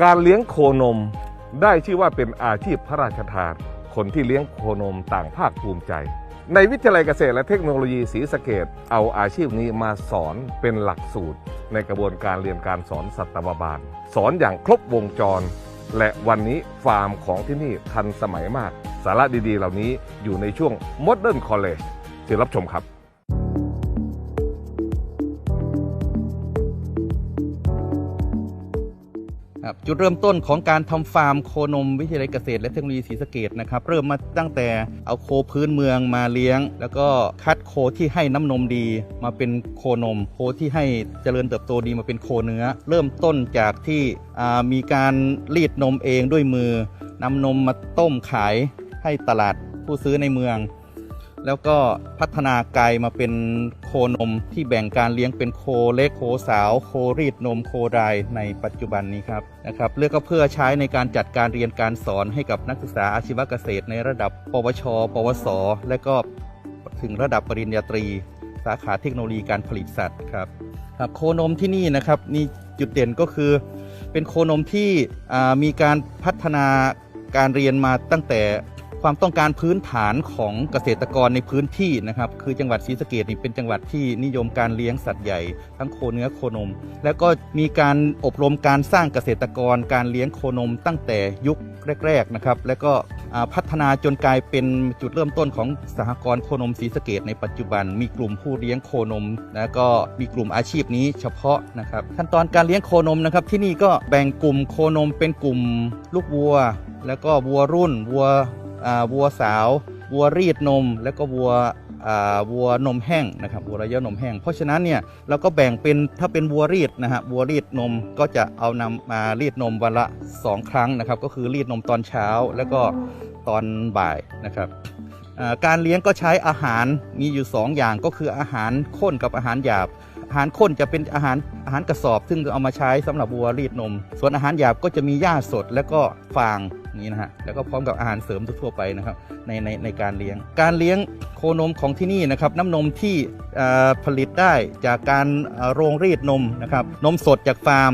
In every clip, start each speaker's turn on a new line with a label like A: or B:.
A: การเลี้ยงโคนมได้ชื่อว่าเป็นอาชีพพระราชทาน คนที่เลี้ยงโคนมต่างภาคภูมิใจ ในวิทยาลัยเกษตรและเทคโนโลยีศรีสะเกดเอาอาชีพนี้มาสอนเป็นหลักสูตร ในกระบวนการเรียนการสอนสัตวบาล สอนอย่างครบวงจร และวันนี้ฟาร์มของที่นี่ทันสมัยมาก สาระดีๆ เหล่านี้อยู่ในช่วง Modern College เชิญรับชมครับ
B: ครับจุดเริ่มต้นของการทำฟาร์มโคนมวิทยาลัยเกษตรและเทคโนโลยีศรีสะเกดนะครับเริ่มมาตั้งแต่เอาโคพื้นเมืองมาเลี้ยง แล้วก็คัดโคที่ให้น้ำนมดีมาเป็นโคนม โคที่ให้เจริญเติบโตดีมาเป็นโคเนื้อ เริ่มต้นจากที่มีการรีดนมเองด้วยมือนำนมมาต้มขายให้ตลาดผู้ซื้อในเมือง แล้วก็พัฒนาไกลมาเป็นโคนมที่แบ่งการเลี้ยงเป็นโคเล็กโคสาว โครีดนมโคดายในปัจจุบันนี้ครับนะครับเลือกก็เพื่อใช้ในการจัดการเรียนการสอนให้กับนักศึกษาอาชีวเกษตรในระดับ ปวช ปวส และก็ถึงระดับปริญญาตรี สาขาเทคโนโลยีการผลิตสัตว์ครับครับโคนมที่นี่นะครับนี่จุดเด่นก็คือ เป็นโคนมที่มีการพัฒนาการเรียนมาตั้งแต่ ความต้องการพื้นฐานของเกษตรกรในพื้นที่นะครับ คือจังหวัดศรีสะเกดนี่เป็นจังหวัดที่นิยมการเลี้ยงสัตว์ใหญ่ ทั้งโคเนื้อโคนม แล้วก็มีการอบรมการสร้างเกษตรกรการเลี้ยงโคนมตั้งแต่ยุคแรกๆนะครับ แล้วก็พัฒนาจนกลายเป็นจุดเริ่มต้นของสหกรณ์โคนมศรีสะเกดในปัจจุบัน มีกลุ่มผู้เลี้ยงโคนม แล้วก็มีกลุ่มอาชีพนี้เฉพาะนะครับขั้นตอนการเลี้ยงโคนมนะครับที่นี่ก็แบ่งกลุ่มโคนมเป็นกลุ่มลูกวัว แล้วก็วัวรุ่นวัว วัวสาว วัวรีดนม แล้วก็วัววัวนมแห้งนะครับวัวระยะนมแห้ง เพราะฉะนั้นเนี่ยเราก็แบ่งเป็นถ้าเป็นวัวรีดนะฮะวัวรีดนมก็จะเอานำมารีดนมวันละ 2 ครั้งนะครับ ก็คือรีดนมตอนเช้าแล้วก็ตอนบ่ายนะครับการเลี้ยงก็ใช้อาหารมีอยู่ 2 อย่างก็คืออาหารข้นกับอาหารหยาบ อาหารข้นจะเป็นอาหารอาหารกระสอบ ซึ่งเอามาใช้สำหรับวัวรีดนม ส่วนอาหารหยาบก็จะมีหญ้าสดแล้วก็ฟางนี้นะฮะแล้วก็พร้อมกับอาหารเสริมทั่วไปนะครับในในในการเลี้ยง การเลี้ยงโคนมของที่นี่นะครับน้ำนมที่ผลิตได้จากการโรงรีดนมนะครับนมสดจากฟาร์ม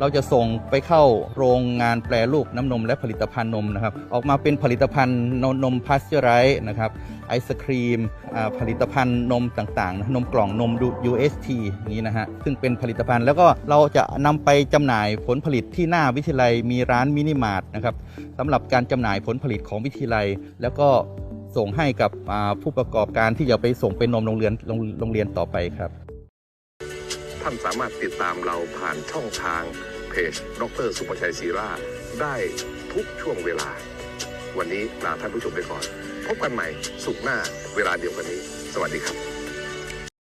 B: เราจะส่งไปเข้าโรงงานแปรรูปน้ำนมและผลิตภัณฑ์นมนะครับ ออกมาเป็นผลิตภัณฑ์นมนมพาสเจอไรส์นะครับไอศครีมผลิตภัณฑ์นมต่างๆ นมกล่องนม UST นี้นะฮะซึ่งเป็นผลิตภัณฑ์แล้วก็เราจะนำไปจำหน่ายผลผลิตที่หน้าวิทยาลัยมีร้านมินิมาร์ทนะครับสำหรับการจำหน่ายผลผลิตของวิทยาลัย แล้วก็ส่งให้กับผู้ประกอบการที่จะไปส่งเป็นนมโรงเรียนโรงงเรียนต่อไปครับา
A: นสามารถติดตามเราผ่านช่องทางเพจ ดร สุภชัยศรีราได้ทุกช่วงเวลา วันนี้ลาท่านผู้ชมไปก่อน พบกันใหม่สุขหน้าเวลาเดียวกันนี้ สวัสดีครับ